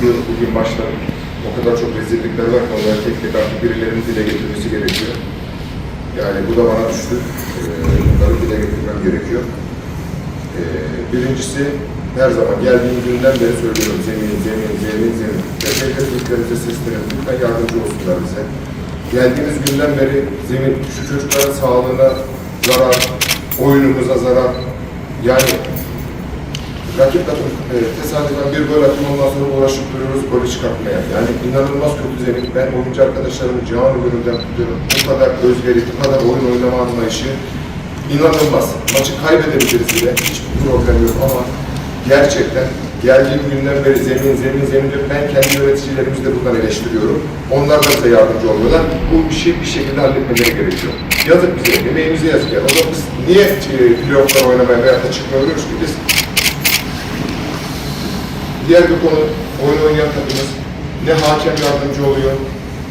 Çünkü bugün maçta o kadar çok rezillikler var ki onları tek tek artık birilerinin dile getirmesi gerekiyor. Yani bu da bana düştü. Ee, bunları dile getirmem gerekiyor. Ee, birincisi her zaman geldiğim günden beri söylüyorum zemin, zemin, zemin, zemin. Devlet büyüklerimize sesleniyorum. Lütfen yardımcı olsunlar bize. Geldiğimiz günden beri zemin şu çocukların sağlığına zarar, oyunumuza zarar. Yani rakip takım e, tesadüfen bir gol atın ondan sonra uğraşıp duruyoruz golü çıkartmaya. Yani inanılmaz kötü zemin. Ben oyuncu arkadaşlarımı canı gönülden tutuyorum. Bu kadar özveri, bu kadar oyun oynama anlayışı inanılmaz. Maçı kaybedebiliriz bile. Hiçbir problem yok ama gerçekten geldiğim günden beri zemin, zemin, zemin diyor. Ben kendi yöneticilerimizi de bundan eleştiriyorum. Onlar da bize yardımcı olmuyorlar. Bu işi bir şekilde halletmeleri gerekiyor. Yazık bize, emeğimize yazık ya. O zaman biz niye e, playoff'lar oynamaya veya da çıkmıyoruz ki biz? Diğer bir konu oyun oynayan takımız ne hakem yardımcı oluyor,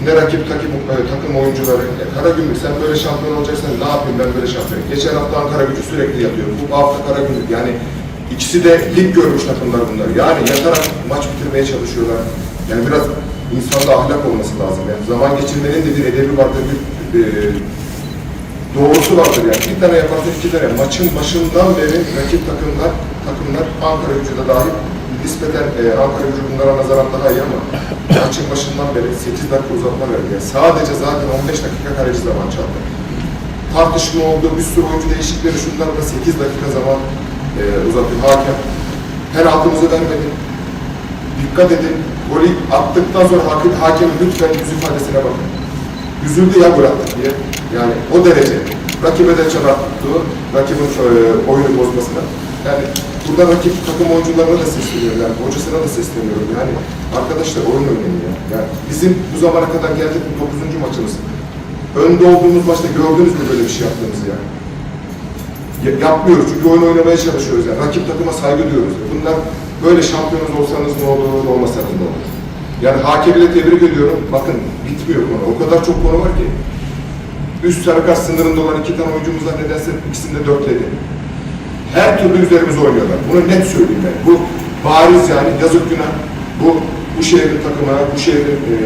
ne rakip takım, e, takım oyuncuları. E, Karagümrük sen böyle şampiyon olacaksan ne yapayım ben böyle şampiyon. Geçen hafta Ankara gücü sürekli yapıyor. Bu hafta Karagümrük yani ikisi de lig görmüş takımlar bunlar. Yani yatarak maç bitirmeye çalışıyorlar. Yani biraz insanda ahlak olması lazım. Yani zaman geçirmenin de bir edebi vardır, bir e, doğrusu vardır yani. Bir tane yaparsın iki tane. Maçın başından beri rakip takımlar, takımlar Ankara gücü de dahil nispeten e, Ankara gücü bunlara nazaran daha iyi ama maçın başından beri 8 dakika uzatma verdi. Yani sadece zaten 15 dakika kaleci zaman çaldı. Tartışma oldu, bir sürü oyuncu değişikleri şundan da 8 dakika zaman e, uzatıyor. Hakem penaltımızı vermedi. Dikkat edin, golü attıktan sonra hakem, hakem lütfen yüz ifadesine bakın. Üzüldü ya gol attık diye. Yani o derece. Rakibe de çanak tuttu, rakibin e, oyunu bozmasına. Yani burada rakip takım oyuncularına da sesleniyorum, yani hocasına da sesleniyorum. Yani arkadaşlar oyun oynayın ya. Yani bizim bu zamana kadar geldik bu 9. maçımız. Önde olduğumuz maçta gördünüz mü böyle bir şey yaptığımızı ya? Ya- Yapmıyoruz çünkü oyun oynamaya çalışıyoruz yani. Rakip takıma saygı duyuyoruz. Bunlar böyle şampiyonuz olsanız ne olur, olmasanız ne olur. Yani hakemle tebrik ediyorum. Bakın bitmiyor konu. O kadar çok konu var ki. Üst sarı sınırında olan iki tane oyuncumuzdan nedense ikisini de dörtledi. Her türlü üzerimize oynuyorlar. Bunu net söyleyeyim ben. Bu bariz yani yazık günah. Bu bu şehrin takımına, bu şehrin eee,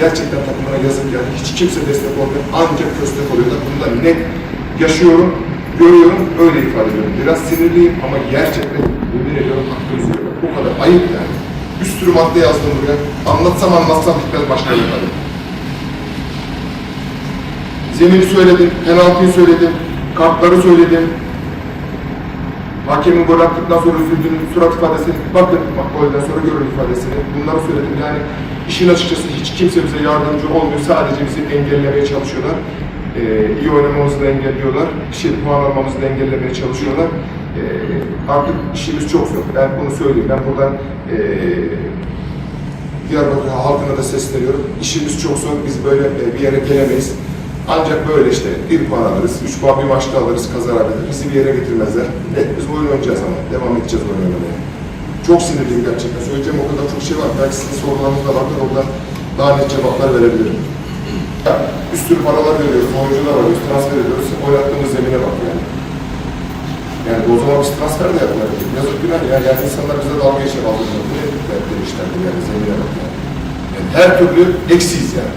gerçekten takımına yazık yani. Hiç kimse destek olmuyor. Ancak köstek oluyorlar. Bunu da net yaşıyorum, görüyorum, öyle ifade ediyorum. Biraz sinirliyim ama gerçekten yemin ediyorum haklı üzülüyorum. O kadar ayıp yani. Bir sürü madde yazdım buraya. Anlatsam anlatsam bitmez başka bir konu. Zemini söyledim, penaltıyı söyledim, kartları söyledim. Hakemin gol attıktan sonra üzüldüğünün surat ifadesini, bakın bak golden sonra görün ifadesini. Bunları söyledim. Yani işin açıkçası hiç kimse bize yardımcı olmuyor. Sadece bizi engellemeye çalışıyorlar. Ee, iyi oynamamızı da engelliyorlar. Şey puan almamızı da engellemeye çalışıyorlar. Ee, artık işimiz çok zor. Ben bunu söyleyeyim. Ben buradan ee, Diyarbakır halkına da sesleniyorum. İşimiz çok zor. Biz böyle e, bir yere gelemeyiz. Ancak böyle işte bir puan alırız, üç puan bir maçta alırız, kazanabilir. Bizi bir yere getirmezler. Hep biz oyun oynayacağız ama. Devam edeceğiz oyun oynamaya. Çok sinirliyim gerçekten. Söyleyeceğim o kadar çok şey var. Belki sizin sorularınız da vardır. Oradan daha net cevaplar verebilirim. Ya, bir sürü paralar veriyoruz, oyuncular alıyoruz, transfer ediyoruz. Oynattığımız zemine bak yani. Yani o zaman biz transfer de yapmadık. Yazık günah ya. Yani insanlar bize dalga geçer aldığında. Ne dertleri işlerdi yani zemine bak yani. yani her türlü eksiyiz yani.